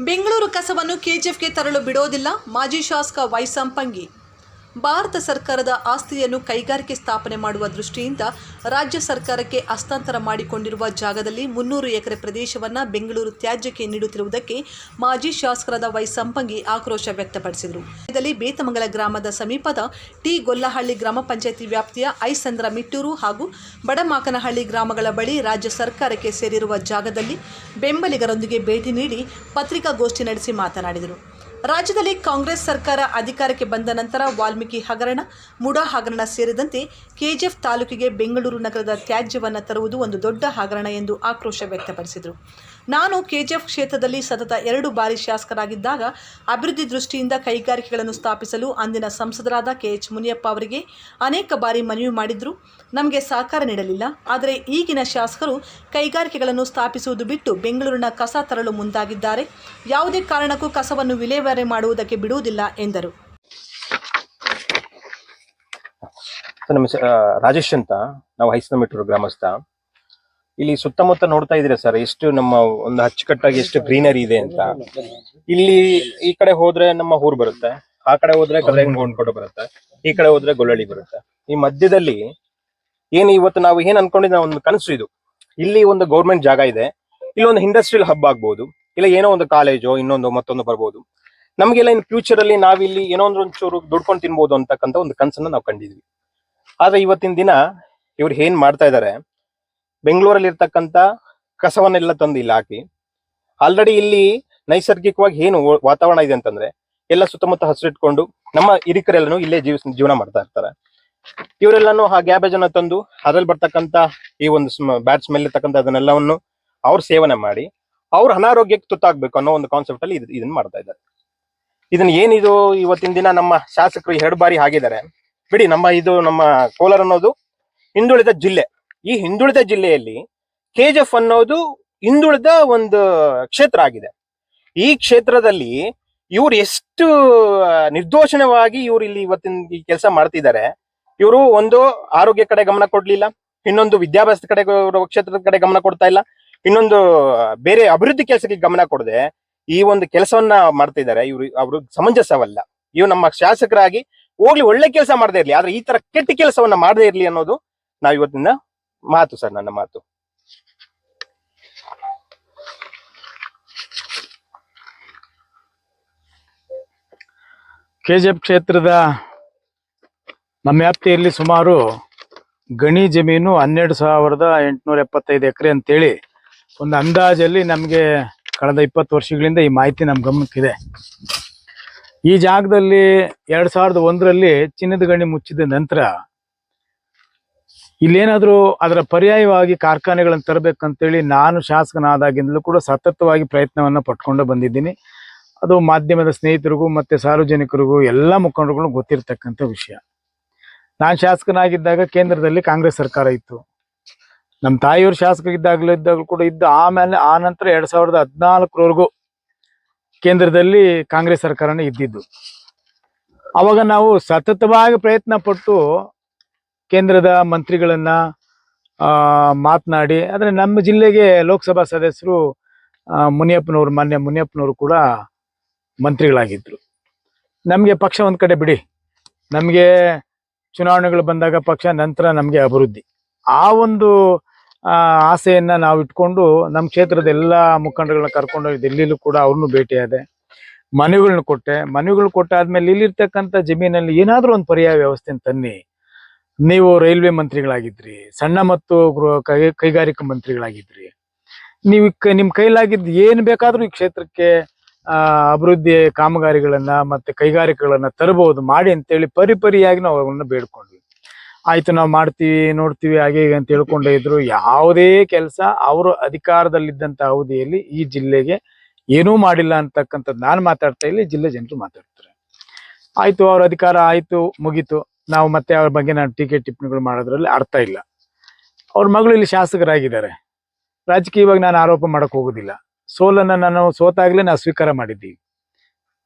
ಬೆಂಗಳೂರು ಕಸವನ್ನು ಕೆಜಿಎಫ್ಗೆ ತರಲು ಬಿಡೋದಿಲ್ಲ. ಮಾಜಿ ಶಾಸಕ ವೈ ಸಂಪಂಗಿ ಭಾರತ ಸರ್ಕಾರದ ಆಸ್ತಿಯನ್ನು ಕೈಗಾರಿಕೆ ಸ್ಥಾಪನೆ ಮಾಡುವ ದೃಷ್ಟಿಯಿಂದ ರಾಜ್ಯ ಸರ್ಕಾರಕ್ಕೆ ಹಸ್ತಾಂತರ ಮಾಡಿಕೊಂಡಿರುವ ಜಾಗದಲ್ಲಿ ಮುನ್ನೂರು ಎಕರೆ ಪ್ರದೇಶವನ್ನು ಬೆಂಗಳೂರು ತ್ಯಾಜ್ಯಕ್ಕೆ ನೀಡುತ್ತಿರುವುದಕ್ಕೆ ಮಾಜಿ ಶಾಸಕರಾದ ವೈ ಸಂಪಂಗಿ ಆಕ್ರೋಶ ವ್ಯಕ್ತಪಡಿಸಿದರು. ಇದರಲ್ಲಿ ಬೇತಮಂಗಲ ಗ್ರಾಮದ ಸಮೀಪದ ಟಿ ಗೊಲ್ಲಹಳ್ಳಿ ಗ್ರಾಮ ಪಂಚಾಯತಿ ವ್ಯಾಪ್ತಿಯ ಐಸಂದ್ರ ಮಿಟ್ಟೂರು ಹಾಗೂ ಬಡಮಾಕನಹಳ್ಳಿ ಗ್ರಾಮಗಳ ಬಳಿ ರಾಜ್ಯ ಸರ್ಕಾರಕ್ಕೆ ಸೇರಿರುವ ಜಾಗದಲ್ಲಿ ಬೆಂಬಲಿಗರೊಂದಿಗೆ ಭೇಟಿ ನೀಡಿ ಪತ್ರಿಕಾಗೋಷ್ಠಿ ನಡೆಸಿ ಮಾತನಾಡಿದರು. ರಾಜ್ಯದಲ್ಲಿ ಕಾಂಗ್ರೆಸ್ ಸರ್ಕಾರ ಅಧಿಕಾರಕ್ಕೆ ಬಂದ ನಂತರ ವಾಲ್ಮೀಕಿ ಹಗರಣ, ಮುಡಾ ಹಗರಣ ಸೇರಿದಂತೆ ಕೆಜಿಎಫ್ ತಾಲೂಕಿಗೆ ಬೆಂಗಳೂರು ನಗರದ ತ್ಯಾಜ್ಯವನ್ನು ತರುವುದು ಒಂದು ದೊಡ್ಡ ಹಗರಣ ಎಂದು ಆಕ್ರೋಶ ವ್ಯಕ್ತಪಡಿಸಿದರು. ನಾನು ಕೆಜಿಎಫ್ ಕ್ಷೇತ್ರದಲ್ಲಿ ಸತತ ಎರಡು ಬಾರಿ ಶಾಸಕರಾಗಿದ್ದಾಗ ಅಭಿವೃದ್ಧಿ ದೃಷ್ಟಿಯಿಂದ ಕೈಗಾರಿಕೆಗಳನ್ನು ಸ್ಥಾಪಿಸಲು ಅಂದಿನ ಸಂಸದರಾದ ಕೆ ಎಚ್ ಮುನಿಯಪ್ಪ ಅವರಿಗೆ ಅನೇಕ ಬಾರಿ ಮನವಿ ಮಾಡಿದ್ರು. ನಮಗೆ ಸಹಕಾರ ನೀಡಲಿಲ್ಲ. ಆದರೆ ಈಗಿನ ಶಾಸಕರು ಕೈಗಾರಿಕೆಗಳನ್ನು ಸ್ಥಾಪಿಸುವುದು ಬಿಟ್ಟು ಬೆಂಗಳೂರಿನ ಕಸ ತರಲು ಮುಂದಾಗಿದ್ದಾರೆ. ಯಾವುದೇ ಕಾರಣಕ್ಕೂ ಕಸವನ್ನು ವಿಲೇವಾರಿ ಮಾಡುವುದಕ್ಕೆ ಬಿಡುವುದಿಲ್ಲ ಎಂದರು. ರಾಜೇಶ್ ಅಂತ. ನಾವು ಹೈಸ್ನ ಗ್ರಾಮಸ್ಥ. ಇಲ್ಲಿ ಸುತ್ತಮುತ್ತ ನೋಡ್ತಾ ಇದ್ರೆ ಸರ್? ಎಷ್ಟು ನಮ್ಮ ಒಂದು ಅಚ್ಚುಕಟ್ಟಾಗಿ ಎಷ್ಟು ಗ್ರೀನರಿ ಇದೆ ಅಂತ. ಇಲ್ಲಿ ಈ ಕಡೆ ಹೋದ್ರೆ ನಮ್ಮ ಊರು ಬರುತ್ತೆ. ಆ ಕಡೆ ಹೋದ್ರೆ ಗದಗೊಂಡ್ಕೊಂಡು ಬರುತ್ತೆ. ಈ ಕಡೆ ಹೋದ್ರೆ ಗೊಳ್ಳಳ್ಳಿ ಬರುತ್ತೆ. ಈ ಮಧ್ಯದಲ್ಲಿ ಏನ್ ಇವತ್ತು ನಾವು ಏನ್ ಅನ್ಕೊಂಡಿದ್ದ ಒಂದು ಕನಸು ಇದು. ಇಲ್ಲಿ ಒಂದು ಗೌರ್ಮೆಂಟ್ ಜಾಗ ಇದೆ. ಇಲ್ಲಿ ಒಂದು ಇಂಡಸ್ಟ್ರಿಯಲ್ ಹಬ್ ಆಗ್ಬಹುದು ಇಲ್ಲ ಏನೋ ಒಂದು ಕಾಲೇಜು, ಇನ್ನೊಂದು ಮತ್ತೊಂದು ಬರ್ಬೋದು. ನಮಗೆಲ್ಲ ಇನ್ ಫ್ಯೂಚರ್ ಅಲ್ಲಿ ನಾವಿಲ್ಲಿ ಏನೋ ಒಂದು ಒಂಚೂರು ದುಡ್ಕೊಂಡು ತಿನ್ಬಹುದು ಅಂತಕ್ಕಂಥ ಒಂದು ಕನಸನ್ನ ನಾವು ಕಂಡಿದ್ವಿ. ಆದ್ರೆ ಇವತ್ತಿನ ದಿನ ಇವ್ರು ಏನ್ ಮಾಡ್ತಾ ಇದ್ದಾರೆ ಬೆಂಗಳೂರಲ್ಲಿ ಇರ್ತಕ್ಕಂಥ ಕಸವನ್ನೆಲ್ಲ ತಂದು ಇಲ್ಲಿ ಹಾಕಿ. ಆಲ್ರೆಡಿ ಇಲ್ಲಿ ನೈಸರ್ಗಿಕವಾಗಿ ಏನು ವಾತಾವರಣ ಇದೆ ಅಂತಂದ್ರೆ ಎಲ್ಲ ಸುತ್ತಮುತ್ತ ಹಸಿರಿಟ್ಕೊಂಡು ನಮ್ಮ ಹಿರಿಕರೆಲ್ಲನೂ ಇಲ್ಲೇ ಜೀವ, ಜೀವನ ಮಾಡ್ತಾ ಇರ್ತಾರೆ. ಇವರೆಲ್ಲಾನು ಆ ಗ್ಯಾಬೇಜ್ ಅನ್ನ ತಂದು ಅದ್ರಲ್ಲಿ ಬರ್ತಕ್ಕಂತ ಈ ಒಂದು ಬ್ಯಾಡ್ ಸ್ಮೆಲ್ ಇರ್ತಕ್ಕಂಥ ಅದನ್ನೆಲ್ಲವನ್ನು ಅವ್ರು ಸೇವನೆ ಮಾಡಿ ಅವ್ರ ಅನಾರೋಗ್ಯಕ್ಕೆ ತುತ್ತಾಗ್ಬೇಕು ಅನ್ನೋ ಒಂದು ಕಾನ್ಸೆಪ್ಟ್ ಅಲ್ಲಿ ಇದ್- ಇದನ್ನ ಮಾಡ್ತಾ ಇದ್ದಾರೆ. ಇದನ್ನ ಏನಿದು ಇವತ್ತಿನ ದಿನ ನಮ್ಮ ಶಾಸಕರು ಎರಡು ಬಾರಿ ಆಗಿದ್ದಾರೆ ಬಿಡಿ, ನಮ್ಮ ಇದು, ನಮ್ಮ ಕೋಲಾರ ಅನ್ನೋದು ಹಿಂದುಳಿದ ಜಿಲ್ಲೆ. ಈ ಹಿಂದುಳಿದ ಜಿಲ್ಲೆಯಲ್ಲಿ ಕೆಜಿಎಫ್ ಅನ್ನೋದು ಹಿಂದುಳಿದ ಒಂದು ಕ್ಷೇತ್ರ ಆಗಿದೆ. ಈ ಕ್ಷೇತ್ರದಲ್ಲಿ ಇವ್ರು ಎಷ್ಟು ನಿರ್ದೋಷಣವಾಗಿ ಇವ್ರು ಇಲ್ಲಿ ಇವತ್ತಿನ ಕೆಲಸ ಮಾಡ್ತಿದ್ದಾರೆ. ಇವರು ಒಂದು ಆರೋಗ್ಯ ಕಡೆ ಗಮನ ಕೊಡ್ಲಿಲ್ಲ, ಇನ್ನೊಂದು ವಿದ್ಯಾಭ್ಯಾಸದ ಕಡೆ ಕ್ಷೇತ್ರದ ಕಡೆ ಗಮನ ಕೊಡ್ತಾ ಇಲ್ಲ, ಇನ್ನೊಂದು ಬೇರೆ ಅಭಿವೃದ್ಧಿ ಕೆಲಸಕ್ಕೆ ಗಮನ ಕೊಡದೆ ಈ ಒಂದು ಕೆಲಸವನ್ನ ಮಾಡ್ತಿದ್ದಾರೆ. ಇವರು, ಅವರು ಸಮಂಜಸವಲ್ಲ. ಇವು ನಮ್ಮ ಶಾಸಕರಾಗಿ ಹೋಗ್ಲಿ ಒಳ್ಳೆ ಕೆಲಸ ಮಾಡದೇ ಇರ್ಲಿ, ಆದ್ರೆ ಈ ತರ ಕೆಟ್ಟ ಕೆಲಸವನ್ನ ಮಾಡದೇ ಇರ್ಲಿ ಅನ್ನೋದು ನಾವ್ ಇವತ್ತಿನ ಮಾತು ಸರ್, ನನ್ನ ಮಾತು. ಕೆ ಜಿ ಎಫ್ ಕ್ಷೇತ್ರದ ನಮ್ಮ ವ್ಯಾಪ್ತಿಯಲ್ಲಿ ಸುಮಾರು ಗಣಿ ಜಮೀನು ಹನ್ನೆರಡು ಸಾವಿರದ ಎಂಟುನೂರ ಎಪ್ಪತ್ತೈದು ಎಕರೆ ಅಂತೇಳಿ ಒಂದು ಅಂದಾಜಲ್ಲಿ ನಮಗೆ ಕಳೆದ ಇಪ್ಪತ್ತು ವರ್ಷಗಳಿಂದ ಈ ಮಾಹಿತಿ ನಮ್ಮ ಗಮನಕ್ಕಿದೆ. ಈ ಜಾಗದಲ್ಲಿ ಎರಡು ಸಾವಿರದ ಒಂದರಲ್ಲಿ ಚಿನ್ನದ ಗಣಿ ಮುಚ್ಚಿದ ನಂತರ ಇಲ್ಲೇನಾದ್ರೂ ಅದರ ಪರ್ಯಾಯವಾಗಿ ಕಾರ್ಖಾನೆಗಳನ್ನು ತರಬೇಕಂತೇಳಿ ನಾನು ಶಾಸಕನಾದಾಗಿಂದಲೂ ಕೂಡ ಸತತವಾಗಿ ಪ್ರಯತ್ನವನ್ನ ಪಟ್ಕೊಂಡು ಬಂದಿದ್ದೀನಿ. ಅದು ಮಾಧ್ಯಮದ ಸ್ನೇಹಿತರಿಗೂ ಮತ್ತೆ ಸಾರ್ವಜನಿಕರಿಗೂ ಎಲ್ಲ ಮುಖಂಡರುಗಳು ಗೊತ್ತಿರತಕ್ಕಂಥ ವಿಷಯ. ನಾನು ಶಾಸಕನಾಗಿದ್ದಾಗ ಕೇಂದ್ರದಲ್ಲಿ ಕಾಂಗ್ರೆಸ್ ಸರ್ಕಾರ ಇತ್ತು. ನಮ್ಮ ತಾಯಿಯವರು ಶಾಸಕರಿದ್ದಾಗಲೂ ಇದ್ದಾಗಲೂ ಕೂಡ ಇದ್ದು ಆಮೇಲೆ ಆ ನಂತರ ಎರಡ್ ಸಾವಿರದ ಹದಿನಾಲ್ಕರವರೆಗೂ ಕೇಂದ್ರದಲ್ಲಿ ಕಾಂಗ್ರೆಸ್ ಸರ್ಕಾರನೇ ಇದ್ದಿದ್ದು. ಅವಾಗ ನಾವು ಸತತವಾಗಿ ಪ್ರಯತ್ನ ಪಟ್ಟು ಕೇಂದ್ರದ ಮಂತ್ರಿಗಳನ್ನ ಮಾತನಾಡಿ ಅಂದ್ರೆ ನಮ್ಮ ಜಿಲ್ಲೆಗೆ ಲೋಕಸಭಾ ಸದಸ್ಯರು ಮುನಿಯಪ್ಪನವರು, ಮಾನ್ಯ ಮುನಿಯಪ್ಪನವರು ಕೂಡ ಮಂತ್ರಿಗಳಾಗಿದ್ದರು ನಮಗೆ ಪಕ್ಷ ಒಂದು ಕಡೆ ಬಿಡಿ. ನಮಗೆ ಚುನಾವಣೆಗಳು ಬಂದಾಗ ಪಕ್ಷ, ನಂತರ ನಮಗೆ ಅಭಿವೃದ್ಧಿ. ಆ ಒಂದು ಆಸೆಯನ್ನು ನಾವು ಇಟ್ಕೊಂಡು ನಮ್ಮ ಕ್ಷೇತ್ರದ ಎಲ್ಲ ಮುಖಂಡಗಳನ್ನ ಕರ್ಕೊಂಡು ದಿಲ್ಲಿಲೂ ಕೂಡ ಅವ್ರನ್ನೂ ಭೇಟಿಯಾದೆ. ಮನೆಗಳನ್ನ ಕೊಟ್ಟೆ. ಮನೆಗಳು ಕೊಟ್ಟಾದ್ಮೇಲೆ ಇಲ್ಲಿರ್ತಕ್ಕಂಥ ಜಮೀನಲ್ಲಿ ಏನಾದರೂ ಒಂದು ಪರ್ಯಾಯ ವ್ಯವಸ್ಥೆ ತನ್ನಿ. ನೀವು ರೈಲ್ವೆ ಮಂತ್ರಿಗಳಾಗಿದ್ರಿ, ಸಣ್ಣ ಮತ್ತು ಗೃಹ ಕೈಗಾರಿಕಾ ಮಂತ್ರಿಗಳಾಗಿದ್ರಿ. ನೀವು ನಿಮ್ ಕೈಲಾಗಿದ್ದು ಏನ್ ಬೇಕಾದ್ರೂ ಈ ಕ್ಷೇತ್ರಕ್ಕೆ ಅಭಿವೃದ್ಧಿ ಕಾಮಗಾರಿಗಳನ್ನ ಮತ್ತೆ ಕೈಗಾರಿಕೆಗಳನ್ನ ತರಬಹುದು, ಮಾಡಿ ಅಂತೇಳಿ ಪರಿಪರಿಯಾಗಿ ನಾವು ಅವನ್ನ ಬೇಡ್ಕೊಂಡ್ವಿ. ಆಯ್ತು, ನಾವು ಮಾಡ್ತೀವಿ, ನೋಡ್ತೀವಿ, ಹಾಗೆ ಅಂತ ಹೇಳ್ಕೊಂಡೇ ಇದ್ರು. ಯಾವುದೇ ಕೆಲಸ ಅವರು ಅಧಿಕಾರದಲ್ಲಿದ್ದಂತ ಅವಧಿಯಲ್ಲಿ ಈ ಜಿಲ್ಲೆಗೆ ಏನೂ ಮಾಡಿಲ್ಲ ಅಂತಕ್ಕಂಥದ್ದು ನಾನು ಮಾತಾಡ್ತಾ ಇಲ್ಲಿ ಜಿಲ್ಲೆ ಜನರು ಮಾತಾಡ್ತಾರೆ. ಆಯ್ತು, ಅವ್ರ ಅಧಿಕಾರ ಆಯ್ತು, ಮುಗೀತು. ನಾವು ಮತ್ತೆ ಅವ್ರ ಬಗ್ಗೆ ನಾನು ಟೀಕೆ ಟಿಪ್ಪಣಿಗಳು ಮಾಡೋದ್ರಲ್ಲಿ ಅರ್ಥ ಇಲ್ಲ. ಅವ್ರ ಮಗಳು ಇಲ್ಲಿ ಶಾಸಕರಾಗಿದ್ದಾರೆ. ರಾಜಕೀಯವಾಗಿ ನಾನು ಆರೋಪ ಮಾಡಕ್ ಹೋಗುದಿಲ್ಲ. ಸೋಲನ್ನ ನಾನು ಸೋತಾಗ್ಲೇ ನಾವು ಸ್ವೀಕಾರ ಮಾಡಿದ್ದೀವಿ.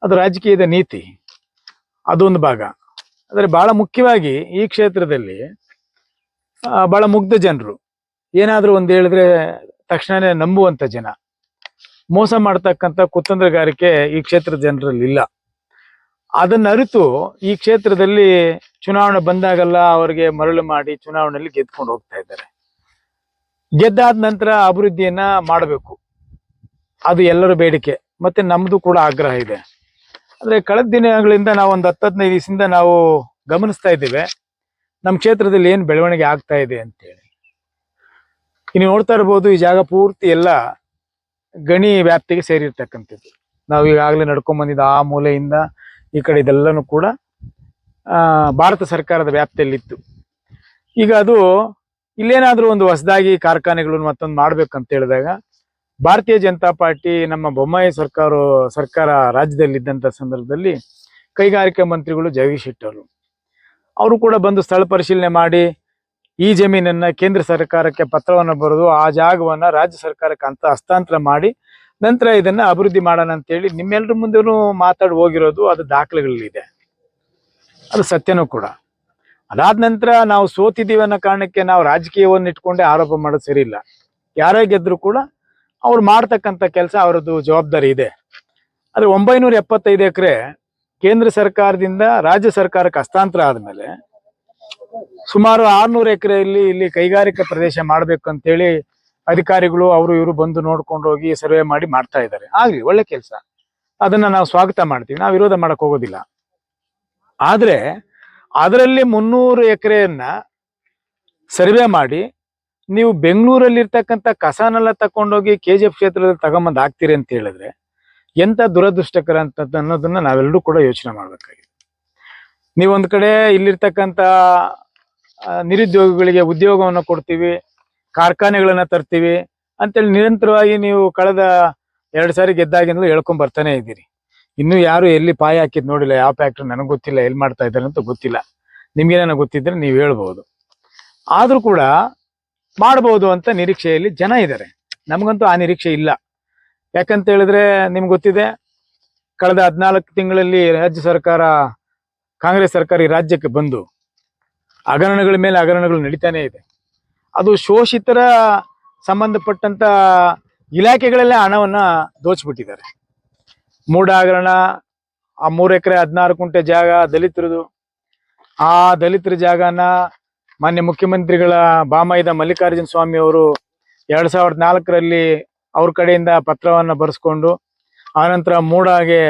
ಅದು ರಾಜಕೀಯದ ನೀತಿ. ಅದೊಂದು ಭಾಗ. ಆದರೆ ಬಹಳ ಮುಖ್ಯವಾಗಿ ಈ ಕ್ಷೇತ್ರದಲ್ಲಿ ಭಾಳ ಮುಗ್ಧ ಜನರು. ಏನಾದರೂ ಒಂದು ಹೇಳಿದ್ರೆ ತಕ್ಷಣನೇ ನಂಬುವಂತ ಜನ. ಮೋಸ ಮಾಡ್ತಕ್ಕಂಥ ಕುತಂತ್ರಗಾರಿಕೆ ಈ ಕ್ಷೇತ್ರದ ಜನರಲ್ಲಿ ಇಲ್ಲ. ಅದನ್ನ ಅರಿತು ಈ ಕ್ಷೇತ್ರದಲ್ಲಿ ಚುನಾವಣೆ ಬಂದಾಗೆಲ್ಲ ಅವರಿಗೆ ಮರಳು ಮಾಡಿ ಚುನಾವಣೆಯಲ್ಲಿ ಗೆದ್ಕೊಂಡು ಹೋಗ್ತಾ ಇದ್ದಾರೆ. ಗೆದ್ದಾದ ನಂತರ ಅಭಿವೃದ್ಧಿಯನ್ನ ಮಾಡಬೇಕು. ಅದು ಎಲ್ಲರ ಬೇಡಿಕೆ. ಮತ್ತೆ ನಮ್ದು ಕೂಡ ಆಗ್ರಹ ಇದೆ. ಅಂದ್ರೆ ಕಳೆದ ದಿನಗಳಿಂದ ನಾವು ಒಂದು ಹತ್ತು ಹದಿನೈದು ದಿವಸದಿಂದ ನಾವು ಗಮನಿಸ್ತಾ ಇದ್ದೇವೆ. ನಮ್ಮ ಕ್ಷೇತ್ರದಲ್ಲಿ ಏನು ಬೆಳವಣಿಗೆ ಆಗ್ತಾ ಇದೆ ಅಂತೇಳಿ. ಇನ್ನು ನೋಡ್ತಾ ಇರ್ಬೋದು, ಈ ಜಾಗ ಪೂರ್ತಿ ಎಲ್ಲ ಗಣಿ ವ್ಯಾಪ್ತಿಗೆ ಸೇರಿರ್ತಕ್ಕಂಥದ್ದು. ನಾವು ಈಗಾಗಲೇ ನಡ್ಕೊಂಡ್ ಬಂದಿದ್ದ ಆ ಮೂಲೆಯಿಂದ ಈ ಕಡೆ ಇದೆಲ್ಲನೂ ಕೂಡ ಭಾರತ ಸರ್ಕಾರದ ವ್ಯಾಪ್ತಿಯಲ್ಲಿತ್ತು. ಈಗ ಅದು ಇಲ್ಲೇನಾದರೂ ಒಂದು ಹೊಸದಾಗಿ ಕಾರ್ಖಾನೆಗಳನ್ನು ಮತ್ತೊಂದು ಮಾಡ್ಬೇಕಂತ ಹೇಳಿದಾಗ ಭಾರತೀಯ ಜನತಾ ಪಾರ್ಟಿ ನಮ್ಮ ಬೊಮ್ಮಾಯಿ ಸರ್ಕಾರ ಸರ್ಕಾರ ರಾಜ್ಯದಲ್ಲಿ ಇದ್ದಂತ ಸಂದರ್ಭದಲ್ಲಿ ಕೈಗಾರಿಕಾ ಮಂತ್ರಿಗಳು ಜಗದೀಶ್ ಶೆಟ್ಟರು. ಅವರು ಕೂಡ ಬಂದು ಸ್ಥಳ ಪರಿಶೀಲನೆ ಮಾಡಿ ಈ ಜಮೀನನ್ನ ಕೇಂದ್ರ ಸರ್ಕಾರಕ್ಕೆ ಪತ್ರವನ್ನು ಬರೆದು ಆ ಜಾಗವನ್ನ ರಾಜ್ಯ ಸರ್ಕಾರಕ್ಕೆ ಅಂತ ಹಸ್ತಾಂತರ ಮಾಡಿ ನಂತರ ಇದನ್ನ ಅಭಿವೃದ್ಧಿ ಮಾಡೋಣ ಅಂತೇಳಿ ನಿಮ್ಮೆಲ್ಲರ ಮುಂದೆನೂ ಮಾತಾಡಿ ಹೋಗಿರೋದು ಅದು ದಾಖಲೆಗಳಲ್ಲಿದೆ. ಅದು ಸತ್ಯನೂ ಕೂಡ. ಅದಾದ ನಂತರ ನಾವು ಸೋತಿದ್ದೀವಿ ಅನ್ನೋ ಕಾರಣಕ್ಕೆ ನಾವು ರಾಜಕೀಯವನ್ನು ಇಟ್ಕೊಂಡೆ ಆರೋಪ ಮಾಡೋದು ಸರಿ ಇಲ್ಲ. ಯಾರೇ ಗೆದ್ರು ಕೂಡ ಅವ್ರು ಮಾಡ್ತಕ್ಕಂಥ ಕೆಲಸ ಅವರದ್ದು ಜವಾಬ್ದಾರಿ ಇದೆ. ಆದ್ರೆ ಒಂಬೈನೂರ ಎಪ್ಪತ್ತೈದು ಎಕರೆ ಕೇಂದ್ರ ಸರ್ಕಾರದಿಂದ ರಾಜ್ಯ ಸರ್ಕಾರಕ್ಕೆ ಹಸ್ತಾಂತರ ಆದ್ಮೇಲೆ ಸುಮಾರು ಆರ್ನೂರು ಎಕರೆಯಲ್ಲಿ ಇಲ್ಲಿ ಕೈಗಾರಿಕಾ ಪ್ರದೇಶ ಮಾಡ್ಬೇಕು ಅಂತೇಳಿ ಅಧಿಕಾರಿಗಳು ಅವರು ಇವರು ಬಂದು ನೋಡ್ಕೊಂಡು ಹೋಗಿ ಸರ್ವೆ ಮಾಡಿ ಮಾಡ್ತಾ ಇದ್ದಾರೆ. ಆಗ್ಲಿ, ಒಳ್ಳೆ ಕೆಲಸ. ಅದನ್ನ ನಾವು ಸ್ವಾಗತ ಮಾಡ್ತೀವಿ. ನಾವು ವಿರೋಧ ಮಾಡಕ್ ಹೋಗೋದಿಲ್ಲ. ಆದ್ರೆ ಅದರಲ್ಲಿ ಮುನ್ನೂರು ಎಕರೆಯನ್ನ ಸರ್ವೆ ಮಾಡಿ ನೀವು ಬೆಂಗಳೂರಲ್ಲಿ ಇರ್ತಕ್ಕಂಥ ಕಸನೆಲ್ಲ ತಕೊಂಡೋಗಿ ಕೆ ಜಿ ಎಫ್ ಕ್ಷೇತ್ರದಲ್ಲಿ ತಗೊಂಬಂದು ಹಾಕ್ತೀರಿ ಅಂತ ಹೇಳಿದ್ರೆ ಎಂತ ದುರದೃಷ್ಟಕರ ಅಂತ ಅನ್ನೋದನ್ನ ನಾವೆಲ್ಲರೂ ಕೂಡ ಯೋಚನೆ ಮಾಡಬೇಕಾಗಿದೆ. ನೀವೊಂದು ಕಡೆ ಇಲ್ಲಿರ್ತಕ್ಕಂಥ ನಿರುದ್ಯೋಗಿಗಳಿಗೆ ಉದ್ಯೋಗವನ್ನು ಕೊಡ್ತೀವಿ, ಕಾರ್ಖಾನೆಗಳನ್ನ ತರ್ತೀವಿ ಅಂತೇಳಿ ನಿರಂತರವಾಗಿ ನೀವು ಕಳೆದ ಎರಡು ಸಾರಿ ಗೆದ್ದಾಗಿಂದಲೂ ಹೇಳ್ಕೊಂಡ್ ಬರ್ತಾನೆ ಇದ್ದೀರಿ. ಇನ್ನು ಯಾರು ಎಲ್ಲಿ ಪಾಯ ಹಾಕಿದ್ ನೋಡಿಲ್ಲ, ಯಾವ ಫ್ಯಾಕ್ಟ್ರಿ ನನಗೆ ಗೊತ್ತಿಲ್ಲ ಎಲ್ಲಿ ಮಾಡ್ತಾ ಇದ್ದಾರೆ ಅಂತ ಗೊತ್ತಿಲ್ಲ. ನಿಮ್ಗೇನ ಗೊತ್ತಿದ್ರೆ ನೀವು ಹೇಳ್ಬೋದು ಆದರೂ ಕೂಡ ಮಾಡ್ಬೋದು ಅಂತ ನಿರೀಕ್ಷೆಯಲ್ಲಿ ಜನ ಇದ್ದಾರೆ ನಮಗಂತೂ ಆ ನಿರೀಕ್ಷೆ ಇಲ್ಲ. ಯಾಕಂತ ಹೇಳಿದ್ರೆ ನಿಮ್ಗೆ ಗೊತ್ತಿದೆ, ಕಳೆದ ಹದಿನಾಲ್ಕು ತಿಂಗಳಲ್ಲಿ ರಾಜ್ಯ ಸರ್ಕಾರ, ಕಾಂಗ್ರೆಸ್ ಸರ್ಕಾರ ಈ ರಾಜ್ಯಕ್ಕೆ ಬಂದು ಹಗರಣಗಳ ಮೇಲೆ ಹಗರಣಗಳು ನಡೀತಾನೆ ಇದೆ. ಅದು ಶೋಷಿತರ ಸಂಬಂಧಪಟ್ಟಂತ ಇಲಾಖೆಗಳಲ್ಲೇ ಹಣವನ್ನ ದೋಚ್ಬಿಟ್ಟಿದ್ದಾರೆ. ಮೂಡ ಹಗರಣ ಆ ಮೂರು ಎಕರೆ ಹದಿನಾರು ಕುಂಟೆ ಜಾಗ ದಲಿತರದು. ಆ ದಲಿತರ ಜಾಗನ ಮಾನ್ಯ ಮುಖ್ಯಮಂತ್ರಿಗಳ ಬಾಮೈದ ಮಲ್ಲಿಕಾರ್ಜುನ ಸ್ವಾಮಿ ಅವರು ಎರಡ್ ಸಾವಿರದ ನಾಲ್ಕರಲ್ಲಿ ಅವ್ರ ಕಡೆಯಿಂದ ಪತ್ರವನ್ನ ಬರೆಸ್ಕೊಂಡು, ಆನಂತರ ಮೂಡಾಗೆ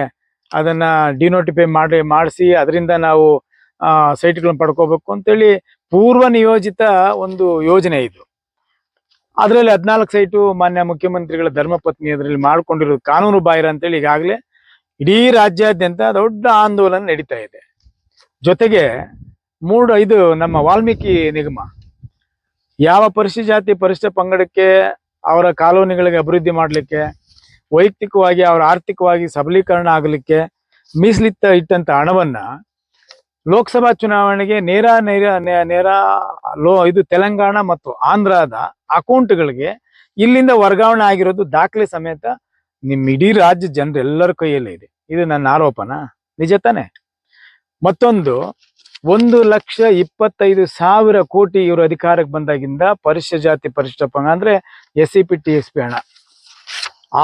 ಅದನ್ನ ಡಿನೋಟಿಫೈ ಮಾಡಿ, ಮಾಡಿಸಿ, ಅದರಿಂದ ನಾವು, ಆ, ಸೈಟ್ಗಳನ್ನ ಪಡ್ಕೋಬೇಕು ಅಂತೇಳಿ ಪೂರ್ವ ನಿಯೋಜಿತ ಒಂದು ಯೋಜನೆ ಇದು. ಅದರಲ್ಲಿ ಹದಿನಾಲ್ಕು ಸೈಟು ಮಾನ್ಯ ಮುಖ್ಯಮಂತ್ರಿಗಳ ಧರ್ಮಪತ್ನಿ ಅದರಲ್ಲಿ ಮಾಡ್ಕೊಂಡಿರೋದು ಕಾನೂನು ಬಾಹಿರ ಅಂತೇಳಿ ಈಗಾಗಲೇ ಇಡೀ ರಾಜ್ಯಾದ್ಯಂತ ದೊಡ್ಡ ಆಂದೋಲನ ನಡೀತಾ ಇದೆ. ಜೊತೆಗೆ ಮೂಡ, ಇದು ನಮ್ಮ ವಾಲ್ಮೀಕಿ ನಿಗಮ. ಯಾವ ಪರಿಶಿ ಜಾತಿ ಪರಿಶಿಷ್ಟ ಪಂಗಡಕ್ಕೆ, ಅವರ ಕಾಲೋನಿಗಳಿಗೆ ಅಭಿವೃದ್ಧಿ ಮಾಡಲಿಕ್ಕೆ, ವೈಯಕ್ತಿಕವಾಗಿ ಅವರ ಆರ್ಥಿಕವಾಗಿ ಸಬಲೀಕರಣ ಆಗಲಿಕ್ಕೆ ಮೀಸಲಿತ್ತ ಇಟ್ಟಂತ ಹಣವನ್ನ ಲೋಕಸಭಾ ಚುನಾವಣೆಗೆ ನೇರ ನೇರ ನೇರ ಲೋ, ಇದು ತೆಲಂಗಾಣ ಮತ್ತು ಆಂಧ್ರದ ಅಕೌಂಟ್ಗಳಿಗೆ ಇಲ್ಲಿಂದ ವರ್ಗಾವಣೆ ಆಗಿರೋದು ದಾಖಲೆ ಸಮೇತ ನಿಮ್ ಇಡೀ ರಾಜ್ಯ ಜನರು ಎಲ್ಲರ ಕೈಯಲ್ಲೇ ಇದೆ. ಇದು ನನ್ನ ಆರೋಪನಾ? ನಿಜ ತಾನೆ? ಮತ್ತೊಂದು, ಒಂದು ಲಕ್ಷ ಇಪ್ಪತ್ತೈದು ಸಾವಿರ ಕೋಟಿ ಇವರು ಅಧಿಕಾರಕ್ಕೆ ಬಂದಾಗಿಂದ ಪರಿಶಿಷ್ಟ ಜಾತಿ ಪರಿಶಿಷ್ಟ ಪಂಗ ಅಂದ್ರೆ S C P T S P ಹಣ.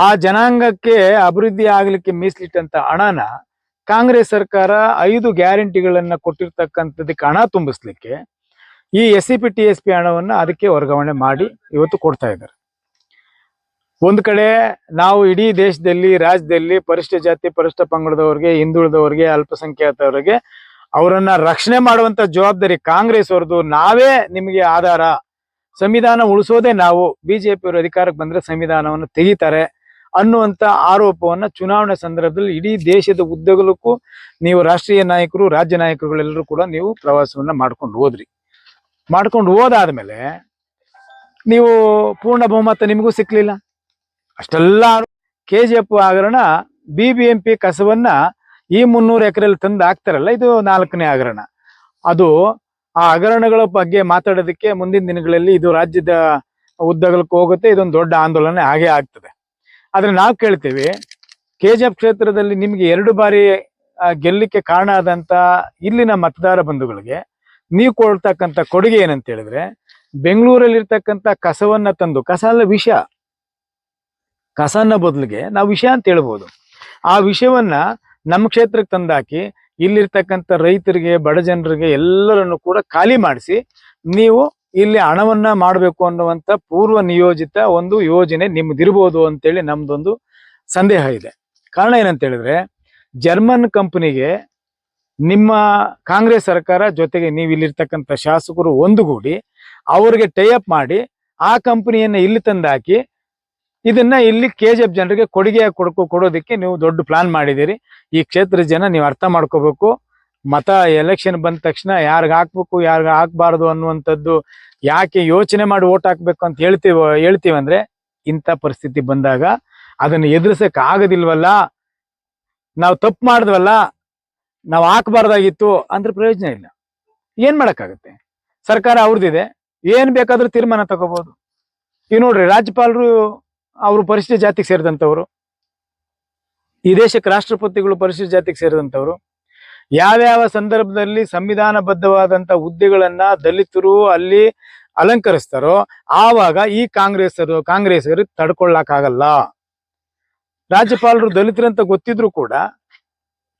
ಆ ಜನಾಂಗಕ್ಕೆ ಅಭಿವೃದ್ಧಿ ಆಗ್ಲಿಕ್ಕೆ ಮೀಸಲಿಟ್ಟಂತ ಹಣನ ಕಾಂಗ್ರೆಸ್ ಸರ್ಕಾರ ಐದು ಗ್ಯಾರಂಟಿಗಳನ್ನ ಕೊಟ್ಟಿರ್ತಕ್ಕಂಥದಕ್ಕೆ ಹಣ ತುಂಬಿಸ್ಲಿಕ್ಕೆ ಈ S C P T S P ಹಣವನ್ನ ಅದಕ್ಕೆ ವರ್ಗಾವಣೆ ಮಾಡಿ ಇವತ್ತು ಕೊಡ್ತಾ ಇದ್ದಾರೆ. ಒಂದ್ ಕಡೆ ನಾವು ಇಡೀ ದೇಶದಲ್ಲಿ, ರಾಜ್ಯದಲ್ಲಿ ಪರಿಷ್ಠ ಜಾತಿ, ಪರಿಷ್ಠ ಪಂಗಡದವ್ರಿಗೆ, ಹಿಂದುಳಿದವ್ರಿಗೆ ಅಲ್ಪಸಂಖ್ಯಾತವರಿಗೆ ಅವರನ್ನ ರಕ್ಷಣೆ ಮಾಡುವಂತ ಜವಾಬ್ದಾರಿ ಕಾಂಗ್ರೆಸ್ ಅವ್ರದ್ದು ನಾವೇ ನಿಮಗೆ ಆಧಾರ. ಸಂವಿಧಾನ ಉಳಿಸೋದೇ ನಾವು. ಬಿಜೆಪಿ ಅವರು ಅಧಿಕಾರಕ್ಕೆ ಬಂದ್ರೆ ಸಂವಿಧಾನವನ್ನು ತೆಗಿತಾರೆ ಅನ್ನುವಂತ ಆರೋಪವನ್ನ ಚುನಾವಣೆ ಸಂದರ್ಭದಲ್ಲಿ ಇಡೀ ದೇಶದ ಉದ್ದಗಲಕ್ಕೂ ನೀವು ರಾಷ್ಟ್ರೀಯ ನಾಯಕರು, ರಾಜ್ಯ ನಾಯಕರುಗಳೆಲ್ಲರೂ ಕೂಡ ನೀವು ಪ್ರವಾಸವನ್ನ ಮಾಡ್ಕೊಂಡು ಹೋದ್ರಿ. ಮಾಡ್ಕೊಂಡು ಹೋದಾದ್ಮೇಲೆ ನೀವು ಪೂರ್ಣ ಬಹುಮತ ನಿಮಗೂ ಸಿಕ್ಲಿಲ್ಲ. ಅಷ್ಟೆಲ್ಲ ಕೆ ಜಿ ಎಫ್ ಹಗರಣ ಬಿ ಬಿ ಎಂ ಪಿ ಕಸವನ್ನ ಈ ಮುನ್ನೂರು ಎಕರೆಯಲ್ಲಿ ತಂದು ಹಾಕ್ತಾರಲ್ಲ, ಇದು ನಾಲ್ಕನೇ ಹಗರಣ. ಅದು ಆ ಹಗರಣಗಳ ಬಗ್ಗೆ ಮಾತಾಡೋದಕ್ಕೆ ಮುಂದಿನ ದಿನಗಳಲ್ಲಿ ಇದು ರಾಜ್ಯದ ಉದ್ದಗಲಕ್ಕೆ ಹೋಗುತ್ತೆ, ಇದೊಂದು ದೊಡ್ಡ ಆಂದೋಲನ ಹಾಗೆ ಆಗ್ತದೆ. ಆದ್ರೆ ನಾವು ಕೇಳ್ತೀವಿ ಕೆ ಜಿ ಎಫ್ ಕ್ಷೇತ್ರದಲ್ಲಿ ನಿಮಗೆ ಎರಡು ಬಾರಿ ಗೆಲ್ಲಕ್ಕೆ ಕಾರಣ ಆದಂತ ಇಲ್ಲಿನ ಮತದಾರ ಬಂಧುಗಳಿಗೆ ನೀವು ಕೊಡ್ತಕ್ಕಂಥ ಕೊಡುಗೆ ಏನಂತ ಹೇಳಿದ್ರೆ ಬೆಂಗಳೂರಲ್ಲಿ ಇರ್ತಕ್ಕಂಥ ಕಸವನ್ನ ತಂದು, ಕಸ ಅಲ್ಲ ವಿಷ. ಕಸನ ಬದಲಿಗೆ ನಾವು ವಿಷಯ ಅಂತ ಹೇಳ್ಬೋದು. ಆ ವಿಷಯವನ್ನ ನಮ್ಮ ಕ್ಷೇತ್ರಕ್ಕೆ ತಂದಾಕಿ ಇಲ್ಲಿರ್ತಕ್ಕಂಥ ರೈತರಿಗೆ, ಬಡ ಜನರಿಗೆ ಎಲ್ಲರನ್ನು ಕೂಡ ಖಾಲಿ ಮಾಡಿಸಿ ನೀವು ಇಲ್ಲಿ ಹಣವನ್ನ ಮಾಡಬೇಕು ಅನ್ನುವಂಥ ಪೂರ್ವ ನಿಯೋಜಿತ ಒಂದು ಯೋಜನೆ ನಿಮ್ದಿರ್ಬೋದು ಅಂತೇಳಿ ನಮ್ದೊಂದು ಸಂದೇಹ ಇದೆ. ಕಾರಣ ಏನಂತ ಹೇಳಿದ್ರೆ ಜರ್ಮನ್ ಕಂಪನಿಗೆ ನಿಮ್ಮ ಕಾಂಗ್ರೆಸ್ ಸರ್ಕಾರ ಜೊತೆಗೆ ನೀವು ಇಲ್ಲಿರ್ತಕ್ಕಂಥ ಶಾಸಕರು ಒಂದುಗೂಡಿ ಅವರಿಗೆ ಟೈಅಪ್ ಮಾಡಿ ಆ ಕಂಪನಿಯನ್ನ ಇಲ್ಲಿ ತಂದಾಕಿ ಇದನ್ನ ಇಲ್ಲಿ ಕೆ ಜಿ ಎಫ್ ಜನರಿಗೆ ಕೊಡುಗೆಯಾಗಿ ಕೊಡ್ಕೊ ಕೊಡೋದಕ್ಕೆ ನೀವು ದೊಡ್ಡ ಪ್ಲಾನ್ ಮಾಡಿದಿರಿ ಈ ಕ್ಷೇತ್ರದ ಜನ ನೀವು ಅರ್ಥ ಮಾಡ್ಕೋಬೇಕು. ಮತ ಎಲೆಕ್ಷನ್ ಬಂದ ತಕ್ಷಣ ಯಾರಿಗ ಹಾಕ್ಬೇಕು, ಯಾರಿಗ ಹಾಕ್ಬಾರ್ದು ಅನ್ನುವಂಥದ್ದು ಯಾಕೆ ಯೋಚನೆ ಮಾಡಿ ಓಟ್ ಹಾಕ್ಬೇಕು ಅಂತ ಹೇಳ್ತೀವ ಹೇಳ್ತೀವಂದ್ರೆ ಇಂಥ ಪರಿಸ್ಥಿತಿ ಬಂದಾಗ ಅದನ್ನು ಎದುರಿಸಕ್ ಆಗದಿಲ್ವಲ್ಲ, ನಾವು ತಪ್ಪು ಮಾಡಿದ್ವಲ್ಲ, ನಾವು ಹಾಕ್ಬಾರ್ದಾಗಿತ್ತು ಅಂದ್ರೆ ಪ್ರಯೋಜನ ಇಲ್ಲ. ಏನ್ ಮಾಡಕ್ಕಾಗತ್ತೆ? ಸರ್ಕಾರ ಅವ್ರದ್ದಿದೆ ಏನ್ ಬೇಕಾದ್ರೂ ತೀರ್ಮಾನ ತಗೋಬಹುದು ಈಗ ನೋಡ್ರಿ, ರಾಜ್ಯಪಾಲರು ಅವರು ಪರಿಶಿಷ್ಟ ಜಾತಿಗೆ ಸೇರಿದಂಥವ್ರು, ಈ ದೇಶಕ್ಕೆ ರಾಷ್ಟ್ರಪತಿಗಳು ಪರಿಶಿಷ್ಟ ಜಾತಿಗೆ ಸೇರಿದಂಥವ್ರು, ಯಾವ್ಯಾವ ಸಂದರ್ಭದಲ್ಲಿ ಸಂವಿಧಾನಬದ್ಧವಾದಂಥ ಹುದ್ದೆಗಳನ್ನ ದಲಿತರು ಅಲ್ಲಿ ಅಲಂಕರಿಸ್ತಾರೋ ಆವಾಗ ಈ ಕಾಂಗ್ರೆಸ್ಸರು ಕಾಂಗ್ರೆಸ್ಸರು ತಡ್ಕೊಳ್ಳಕ್ಕಾಗಲ್ಲ. ರಾಜ್ಯಪಾಲರು ದಲಿತರಂತ ಗೊತ್ತಿದ್ರು ಕೂಡ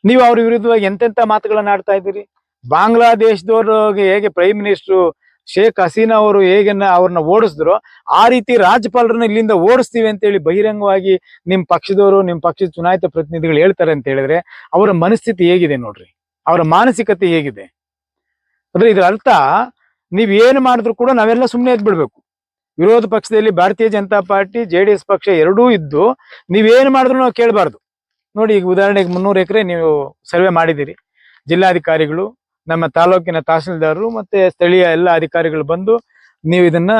ನೀವು ಅವ್ರ ವಿರುದ್ಧವಾಗಿ ಎಂತೆಂತ ಮಾತುಗಳನ್ನ ಆಡ್ತಾ ಇದ್ದೀರಿ? ಬಾಂಗ್ಲಾದೇಶದವ್ರಿಗೆ ಹೇಗೆ ಪ್ರೈಮ್ ಮಿನಿಸ್ಟರ್ ಶೇಖ್ ಹಸೀನಾ ಅವರು ಹೇಗೆ ಅವ್ರನ್ನ ಓಡಿಸಿದ್ರು, ಆ ರೀತಿ ರಾಜ್ಯಪಾಲರನ್ನ ಇಲ್ಲಿಂದ ಓಡಿಸ್ತೀವಿ ಅಂತ ಹೇಳಿ ಬಹಿರಂಗವಾಗಿ ನಿಮ್ ಪಕ್ಷದವರು, ನಿಮ್ ಪಕ್ಷದ ಚುನಾಯಿತ ಪ್ರತಿನಿಧಿಗಳು ಹೇಳ್ತಾರೆ ಅಂತ ಹೇಳಿದ್ರೆ ಅವರ ಮನಸ್ಥಿತಿ ಹೇಗಿದೆ ನೋಡ್ರಿ? ಅವರ ಮಾನಸಿಕತೆ ಹೇಗಿದೆ? ಅಂದ್ರೆ ಇದ್ರ ಅರ್ಥ ನೀವ್ ಏನು ಮಾಡಿದ್ರು ಕೂಡ ನಾವೆಲ್ಲ ಸುಮ್ಮನೆ ಎದ್ ಬಿಡ್ಬೇಕು ವಿರೋಧ ಪಕ್ಷದಲ್ಲಿ Bharatiya Janata party, J D S ಪಕ್ಷ ಎರಡೂ ಇದ್ದು ನೀವೇನು ಮಾಡಿದ್ರು ನಾವು ಕೇಳಬಾರ್ದು. ನೋಡಿ ಈಗ ಉದಾಹರಣೆಗೆ ಮುನ್ನೂರು ಎಕರೆ ನೀವು ಸರ್ವೆ ಮಾಡಿದ್ದೀರಿ. ಜಿಲ್ಲಾಧಿಕಾರಿಗಳು ನಮ್ಮ ತಾಲೂಕಿನ ತಹಸೀಲ್ದಾರರು ಮತ್ತೆ ಸ್ಥಳೀಯ ಎಲ್ಲ ಅಧಿಕಾರಿಗಳು ಬಂದು ನೀವು ಇದನ್ನ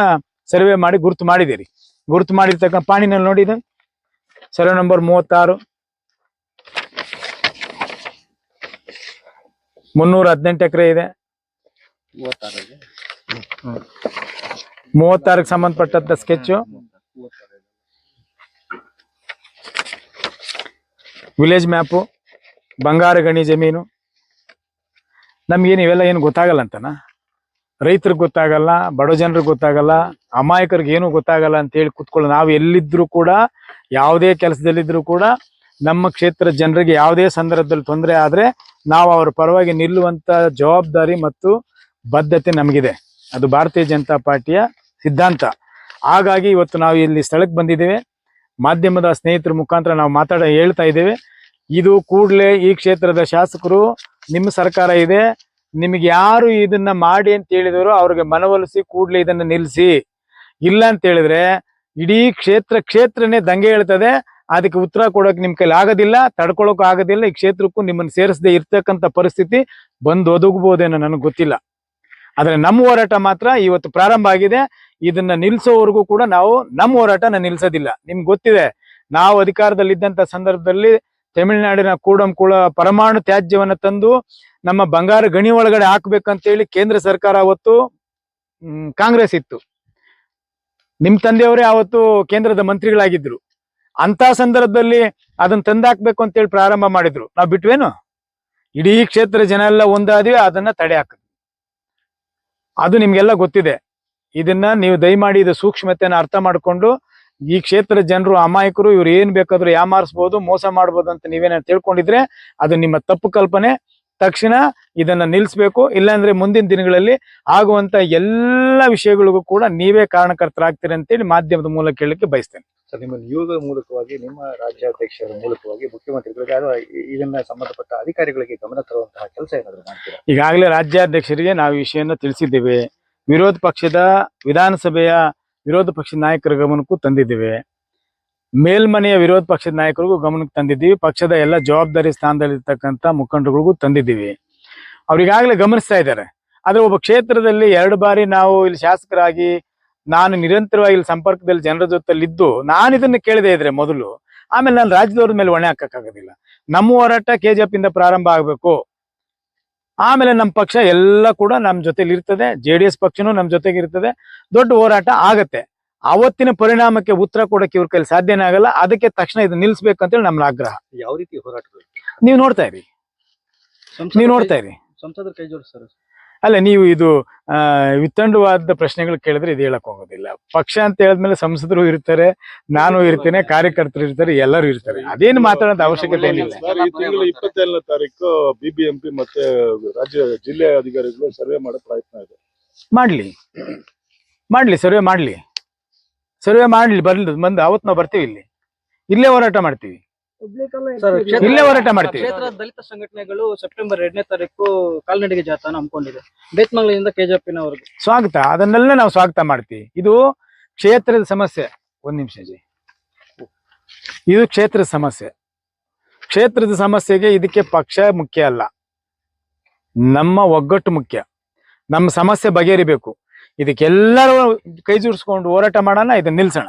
ಸರ್ವೆ ಮಾಡಿ ಗುರುತು ಮಾಡಿದಿರಿ ಗುರುತು ಮಾಡಿರ್ತಕ್ಕ ಪಾಣಿನಲ್ಲಿ ನೋಡಿ ಸರ್ವೆ ನಂಬರ್ ಮೂವತ್ತಾರು. ಮುನ್ನೂರ ಹದಿನೆಂಟು ಎಕರೆ ಇದೆ. ಮೂವತ್ತಾರಕ್ಕೆ ಸಂಬಂಧಪಟ್ಟಂತ ಸ್ಕೆಚ್ ವಿಲೇಜ್ ಮ್ಯಾಪು ಬಂಗಾರ ಗಣಿ ಜಮೀನು. ನಮ್ಗೇನು ಇವೆಲ್ಲ ಏನು ಗೊತ್ತಾಗಲ್ಲ ಅಂತನಾ? ರೈತರಿಗೆ ಗೊತ್ತಾಗಲ್ಲ, ಬಡ ಜನರಿಗೆ ಗೊತ್ತಾಗಲ್ಲ, ಅಮಾಯಕರಿಗೆ ಏನು ಗೊತ್ತಾಗಲ್ಲ ಅಂತ ಹೇಳಿ ಕುತ್ಕೊಳ್ಳೋ ನಾವು ಎಲ್ಲಿದ್ರು ಕೂಡ, ಯಾವುದೇ ಕೆಲಸದಲ್ಲಿದ್ರು ಕೂಡ ನಮ್ಮ ಕ್ಷೇತ್ರ ಜನರಿಗೆ ಯಾವುದೇ ಸಂದರ್ಭದಲ್ಲಿ ತೊಂದರೆ ಆದ್ರೆ ನಾವು ಅವರ ಪರವಾಗಿ ನಿಲ್ಲುವಂತ ಜವಾಬ್ದಾರಿ ಮತ್ತು ಬದ್ಧತೆ ನಮಗಿದೆ. ಅದು ಭಾರತೀಯ ಜನತಾ ಪಾರ್ಟಿಯ ಸಿದ್ಧಾಂತ. ಹಾಗಾಗಿ ಇವತ್ತು ನಾವು ಇಲ್ಲಿ ಸ್ಥಳಕ್ಕೆ ಬಂದಿದ್ದೇವೆ. ಮಾಧ್ಯಮದ ಸ್ನೇಹಿತರ ಮುಖಾಂತರ ನಾವು ಮಾತಾಡ ಹೇಳ್ತಾ ಇದ್ದೇವೆ. ಇದು ಕೂಡಲೇ ಈ ಕ್ಷೇತ್ರದ ಶಾಸಕರು ನಿಮ್ಮ ಸರ್ಕಾರ ಇದೆ, ನಿಮಗೆ ಯಾರು ಇದನ್ನ ಮಾಡಿ ಅಂತ ಹೇಳಿದವರು ಅವ್ರಿಗೆ ಮನವೊಲಿಸಿ ಕೂಡಲೇ ಇದನ್ನ ನಿಲ್ಲಿಸಿ ಇಲ್ಲ ಅಂತ ಹೇಳಿದ್ರೆ ಇಡೀ ಕ್ಷೇತ್ರ, ಕ್ಷೇತ್ರನೇ ದಂಗೆ ಹೇಳ್ತದೆ, ಅದಕ್ಕೆ ಉತ್ತರ ಕೊಡೋಕೆ ನಿಮ್ ಕೈಲಿ ಆಗೋದಿಲ್ಲ, ತಡ್ಕೊಳಕ್ ಆಗೋದಿಲ್ಲ, ಈ ಕ್ಷೇತ್ರಕ್ಕೂ ನಿಮ್ಮನ್ನ ಸೇರಿಸದೆ ಇರ್ತಕ್ಕಂಥ ಪರಿಸ್ಥಿತಿ ಬಂದು ಒದಗಬಹುದೇನೋ ನನಗೆ ಗೊತ್ತಿಲ್ಲ. ಆದ್ರೆ ನಮ್ಮ ಹೋರಾಟ ಮಾತ್ರ ಇವತ್ತು ಪ್ರಾರಂಭ ಆಗಿದೆ, ಇದನ್ನ ನಿಲ್ಸೋವರೆಗೂ ಕೂಡ ನಾವು ನಮ್ಮ ಹೋರಾಟನ ನಿಲ್ಸೋದಿಲ್ಲ. ನಿಮ್ಗೆ ಗೊತ್ತಿದೆ, ನಾವು ಅಧಿಕಾರದಲ್ಲಿದ್ದಂತ ಸಂದರ್ಭದಲ್ಲಿ ತಮಿಳುನಾಡಿನ ಕೂಡಂಕುಳ ಪರಮಾಣು ತ್ಯಾಜ್ಯವನ್ನ ತಂದು ನಮ್ಮ ಬಂಗಾರ ಗಣಿ ಒಳಗಡೆ ಹಾಕ್ಬೇಕಂತೇಳಿ ಕೇಂದ್ರ ಸರ್ಕಾರ ಅವತ್ತು ಕಾಂಗ್ರೆಸ್ ಇತ್ತು. ನಿಮ್ ತಂದೆಯವರೇ ಅವತ್ತು ಕೇಂದ್ರದ ಮಂತ್ರಿಗಳಾಗಿದ್ರು. ಅಂತ ಸಂದರ್ಭದಲ್ಲಿ ಅದನ್ನ ತಂದಾಕ್ಬೇಕು ಅಂತೇಳಿ ಪ್ರಾರಂಭ ಮಾಡಿದ್ರು. ನಾವು ಬಿಟ್ವೇನು? ಇಡೀ ಕ್ಷೇತ್ರ ಜನ ಎಲ್ಲ ಒಂದಾದ್ವಿ, ಅದನ್ನ ತಡೆ ಹಾಕಿದ್ವಿ. ಅದು ನಿಮ್ಗೆಲ್ಲ ಗೊತ್ತಿದೆ. ಇದನ್ನ ನೀವು ದಯಮಾಡಿ ಇದು ಸೂಕ್ಷ್ಮತೆಯನ್ನು ಅರ್ಥ ಮಾಡ್ಕೊಂಡು ಈ ಕ್ಷೇತ್ರ ಜನರು ಅಮಾಯಕರು ಇವ್ರು ಏನ್ ಬೇಕಾದ್ರೂ ಯಾಮಾರಿಸ್ಬೋದು ಮೋಸ ಮಾಡ್ಬೋದು ಅಂತ ನೀವೇನ ತಿಳ್ಕೊಂಡಿದ್ರೆ ಅದು ನಿಮ್ಮ ತಪ್ಪು ಕಲ್ಪನೆ. ತಕ್ಷಣ ಇದನ್ನ ನಿಲ್ಲಿಸ್ಬೇಕು ಇಲ್ಲಾಂದ್ರೆ ಮುಂದಿನ ದಿನಗಳಲ್ಲಿ ಆಗುವಂತ ಎಲ್ಲ ವಿಷಯಗಳಿಗೂ ಕೂಡ ನೀವೇ ಕಾರಣಕರ್ತರಾಗ್ತೀರಿ ಅಂತೇಳಿ ಮಾಧ್ಯಮದ ಮೂಲಕ ಹೇಳಲಿಕ್ಕೆ ಬಯಸ್ತೇನೆ. ಸರ್ ನಿಮ್ಮ ಮೂಲಕವಾಗಿ ನಿಮ್ಮ ರಾಜ್ಯಾಧ್ಯಕ್ಷರ ಮೂಲಕವಾಗಿ ಮುಖ್ಯಮಂತ್ರಿಗಳಿಗೆ ಅಥವಾ ಇದನ್ನ ಸಂಬಂಧಪಟ್ಟ ಅಧಿಕಾರಿಗಳಿಗೆ ಗಮನ ತರುವಂತಹ ಕೆಲಸ ಏನಾದರೂ ಮಾಡ್ತೀರಾ? ಈಗಾಗಲೇ ರಾಜ್ಯಾಧ್ಯಕ್ಷರಿಗೆ ನಾವು ವಿಷಯನ ತಿಳಿಸಿದ್ದೇವೆ. ವಿರೋಧ ಪಕ್ಷದ ವಿಧಾನಸಭೆಯ ವಿರೋಧ ಪಕ್ಷದ ನಾಯಕರ ಗಮನಕ್ಕೂ ತಂದಿದ್ದೀವಿ. ಮೇಲ್ಮನೆಯ ವಿರೋಧ ಪಕ್ಷದ ನಾಯಕರಿಗೂ ಗಮನಕ್ಕೆ ತಂದಿದ್ದೀವಿ. ಪಕ್ಷದ ಎಲ್ಲ ಜವಾಬ್ದಾರಿ ಸ್ಥಾನದಲ್ಲಿರ್ತಕ್ಕಂಥ ಮುಖಂಡರಿಗೂ ತಂದಿದ್ದೀವಿ. ಅವ್ರಿಗಾಗಲೇ ಗಮನಿಸ್ತಾ ಇದ್ದಾರೆ. ಆದ್ರೆ ಒಬ್ಬ ಕ್ಷೇತ್ರದಲ್ಲಿ ಎರಡು ಬಾರಿ ನಾವು ಇಲ್ಲಿ ಶಾಸಕರಾಗಿ ನಾನು ನಿರಂತರವಾಗಿ ಇಲ್ಲಿ ಸಂಪರ್ಕದಲ್ಲಿ ಜನರ ಜೊತೆಲಿದ್ದು ನಾನು ಇದನ್ನ ಕೇಳಿದೆ ಇದ್ರೆ ಮೊದಲು. ಆಮೇಲೆ ನಾನು ರಾಜ್ಯದವ್ರ ಮೇಲೆ ಹೊಣೆ ಹಾಕಕ್ಕಾಗೋದಿಲ್ಲ. ನಮ್ಮ ಹೋರಾಟ ಕೆಜಿಎಫ್ ಇಂದ ಪ್ರಾರಂಭ ಆಗಬೇಕು. ಆಮೇಲೆ ನಮ್ಮ ಪಕ್ಷ ಎಲ್ಲ ಕೂಡ ನಮ್ಮ ಜೊತೆಲಿ ಇರ್ತದೆ ಜೆ ಡಿ ಎಸ್ ಪಕ್ಷನೂ ನಮ್ಮ ಜೊತೆಗೆ ಇರ್ತದೆ ದೊಡ್ಡ ಹೋರಾಟ ಆಗತ್ತೆ. ಅವತ್ತಿನ ಪರಿಣಾಮಕ್ಕೆ ಉತ್ತರ ಕೊಡಕ್ಕೆ ಇವ್ರ ಕೈಲಿ ಸಾಧ್ಯನೇ ಆಗಲ್ಲ ಅದಕ್ಕೆ ತಕ್ಷಣ ಇದು ನಿಲ್ಸ್ಬೇಕು ಅಂತೇಳಿ ನಮ್ಮ ಆಗ್ರಹ. ಯಾವ ರೀತಿ ಹೋರಾಟ ನೀವು ನೋಡ್ತಾ ಇರಿ. ನೀವು ನೋಡ್ತಾ ಇರಿ. ಸಂಸದರು ಕೈ ಜೋಡಿಸ್ತಾರೆ? ಅಲ್ಲ ನೀವು ಇದು ವಿತಂಡವಾದ ಪ್ರಶ್ನೆಗಳು ಕೇಳಿದ್ರೆ ಇದು ಹೇಳಕ್ ಹೋಗೋದಿಲ್ಲ. ಪಕ್ಷ ಅಂತ ಹೇಳಿದ್ಮೇಲೆ ಸಂಸದರು ಇರ್ತಾರೆ ನಾನು ಇರ್ತೇನೆ ಕಾರ್ಯಕರ್ತರು ಇರ್ತಾರೆ ಎಲ್ಲರೂ ಇರ್ತಾರೆ. ಅದೇನು ಮಾತಾಡೋದ್ ಅವಶ್ಯಕತೆ ಏನಿಲ್ಲ. ಇಪ್ಪತ್ತೇಳನೇ ತಾರೀಕು ಬಿಬಿಎಂಪಿ ಮತ್ತೆ ರಾಜ್ಯ ಜಿಲ್ಲೆ ಅಧಿಕಾರಿಗಳು ಸರ್ವೆ ಮಾಡೋ ಪ್ರಯತ್ನ ಇದೆ. ಮಾಡ್ಲಿ. ಮಾಡ್ಲಿ ಸರ್ವೆ ಮಾಡ್ಲಿ. ಸರ್ವೆ ಮಾಡ್ಲಿ ಬರ್ಲಿ ಬಂದು ಅವತ್ತು ನಾವು ಬರ್ತೀವಿ ಇಲ್ಲಿ. ಇಲ್ಲೇ ಹೋರಾಟ ಮಾಡ್ತೀವಿ. ಇಲ್ಲೇ ಹೋರಾಟ ಮಾಡ್ತೀವಿ. ಕ್ಷೇತ್ರ ದಲಿತ ಸಂಘಟನೆಗಳು ಸೆಪ್ಟೆಂಬರ್ ಎರಡನೇ ತಾರೀಕು ಕಾಲ್ನಡಿಗೆ ಜಾಥಾನ ಹಮ್ಮಿಕೊಂಡಿದೆ. ಬೇತ್ಮಂಗ್ಳಿಂದ ಕೆಜೆಪಿನವರೆಗೆ. ಸ್ವಾಗತ. ಅದನ್ನೆಲ್ಲ ನಾವು ಸ್ವಾಗತ ಮಾಡ್ತೀವಿ. ಇದು ಕ್ಷೇತ್ರದ ಸಮಸ್ಯೆ. ಒಂದ್ ನಿಮಿಷ ಜಿ. ಇದು ಕ್ಷೇತ್ರದ ಸಮಸ್ಯೆ. ಕ್ಷೇತ್ರದ ಸಮಸ್ಯೆಗೆ ಇದಕ್ಕೆ ಪಕ್ಷ ಮುಖ್ಯ ಅಲ್ಲ. ನಮ್ಮ ಒಗ್ಗಟ್ಟು ಮುಖ್ಯ. ನಮ್ಮ ಸಮಸ್ಯೆ ಬಗೆಹರಿಬೇಕು. ಇದಕ್ಕೆಲ್ಲರೂ ಕೈ ಜೋಡಿಸ್ಕೊಂಡು ಹೋರಾಟ ಮಾಡೋಣ ಇದನ್ನ ನಿಲ್ಸೋಣ.